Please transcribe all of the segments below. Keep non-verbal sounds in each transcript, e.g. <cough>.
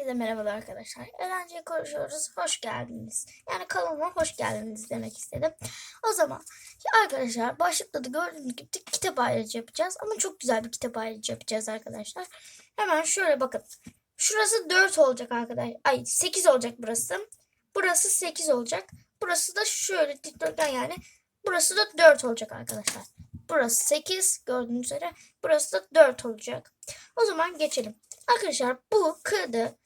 Herkese merhabalar arkadaşlar. Eğlenceli konuşuyoruz. Hoş geldiniz. Yani kanalıma hoş geldiniz demek istedim. O zaman arkadaşlar başlıkta da gördüğünüz gibi kitap ayrıcı yapacağız. Ama çok güzel bir kitap ayrıcı yapacağız arkadaşlar. Hemen şöyle bakın. Şurası 4 olacak arkadaşlar. Ay 8 olacak burası. Burası 8 olacak. Burası da şöyle dikdörtgen yani. Burası da 4 olacak arkadaşlar. Burası 8 gördüğünüz üzere. Burası da 4 olacak. O zaman geçelim. Arkadaşlar bu kağıdı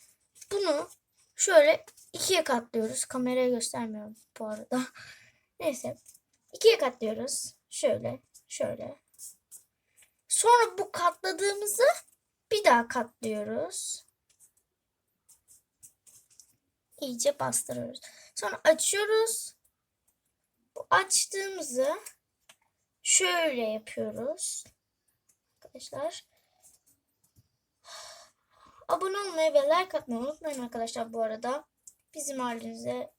bunu şöyle ikiye katlıyoruz. Kameraya göstermiyorum bu arada. <laughs> Neyse. ikiye katlıyoruz. Şöyle, şöyle. Sonra bu katladığımızı bir daha katlıyoruz. İyice bastırıyoruz. Sonra açıyoruz. Bu açtığımızı şöyle yapıyoruz. Arkadaşlar. Abone olmayı ve like atmayı unutmayın arkadaşlar bu arada. Bizim halimize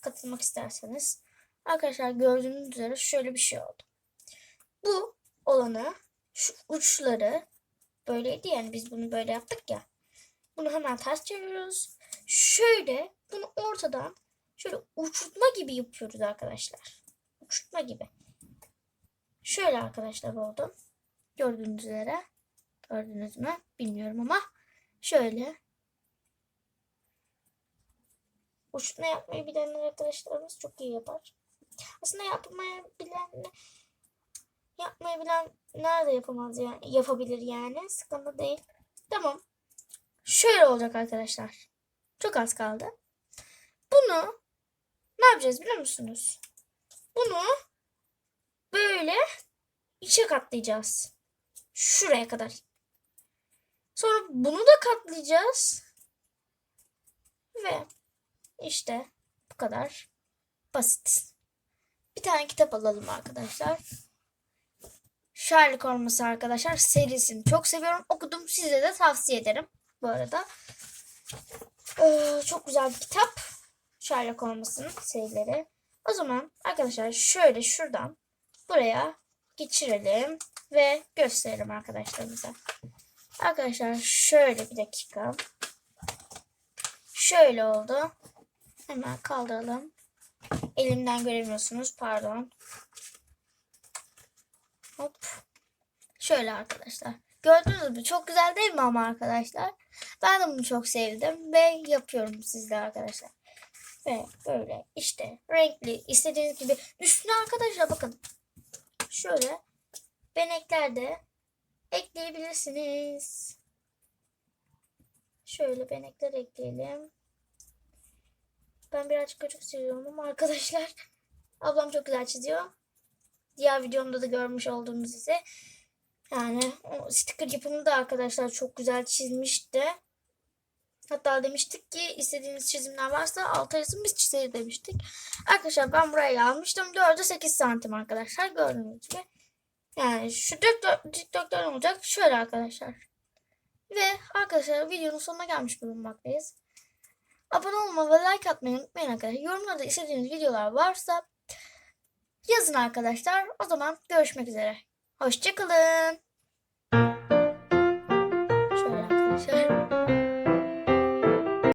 katılmak isterseniz. Arkadaşlar gördüğünüz üzere şöyle bir şey oldu. Bu olanı şu uçları böyleydi yani biz bunu böyle yaptık ya. Bunu hemen ters çeviriyoruz. Şöyle bunu ortadan şöyle uçurtma gibi yapıyoruz arkadaşlar. Uçurtma gibi. Şöyle arkadaşlar oldu. Gördüğünüz üzere. Gördünüz mü? Bilmiyorum ama şöyle. Uçurtma yapmayı bilenler arkadaşlarımız çok iyi yapar. Aslında yapmayı bilen yapmayı bilen nerede yapamaz yani yapabilir yani sıkıntı değil. Tamam. Şöyle olacak arkadaşlar. Çok az kaldı. Bunu ne yapacağız biliyor musunuz? Bunu böyle içe katlayacağız. Şuraya kadar. Sonra bunu da katlayacağız. Ve işte bu kadar basit. Bir tane kitap alalım arkadaşlar. Sherlock Holmes arkadaşlar serisini çok seviyorum. Okudum size de tavsiye ederim bu arada. Ee, çok güzel bir kitap. Sherlock Holmes'ın serileri. O zaman arkadaşlar şöyle şuradan buraya geçirelim ve gösterelim arkadaşlarımıza. Arkadaşlar şöyle bir dakika. Şöyle oldu. Hemen kaldıralım. Elimden göremiyorsunuz. Pardon. Hop. Şöyle arkadaşlar. Gördünüz mü? Çok güzel değil mi ama arkadaşlar? Ben de bunu çok sevdim ve yapıyorum sizle arkadaşlar. Ve böyle işte renkli istediğiniz gibi üstüne arkadaşlar bakın. Şöyle benekler de ekleyebilirsiniz. Şöyle benekler ekleyelim. Ben birazcık küçük çiziyorum ama arkadaşlar <laughs> ablam çok güzel çiziyor. Diğer videomda da görmüş olduğunuz ise yani o sticker yapımını da arkadaşlar çok güzel çizmişti. Hatta demiştik ki istediğiniz çizimler varsa alta yazın biz çizeriz demiştik. Arkadaşlar ben buraya almıştım. 4'e 8 santim arkadaşlar gördüğünüz gibi. Yani şu dikdörtgen olacak. Şöyle arkadaşlar. Ve arkadaşlar videonun sonuna gelmiş bulunmaktayız. Abone olmayı ve like atmayı unutmayın arkadaşlar. Yorumlarda istediğiniz videolar varsa yazın arkadaşlar. O zaman görüşmek üzere. Hoşçakalın.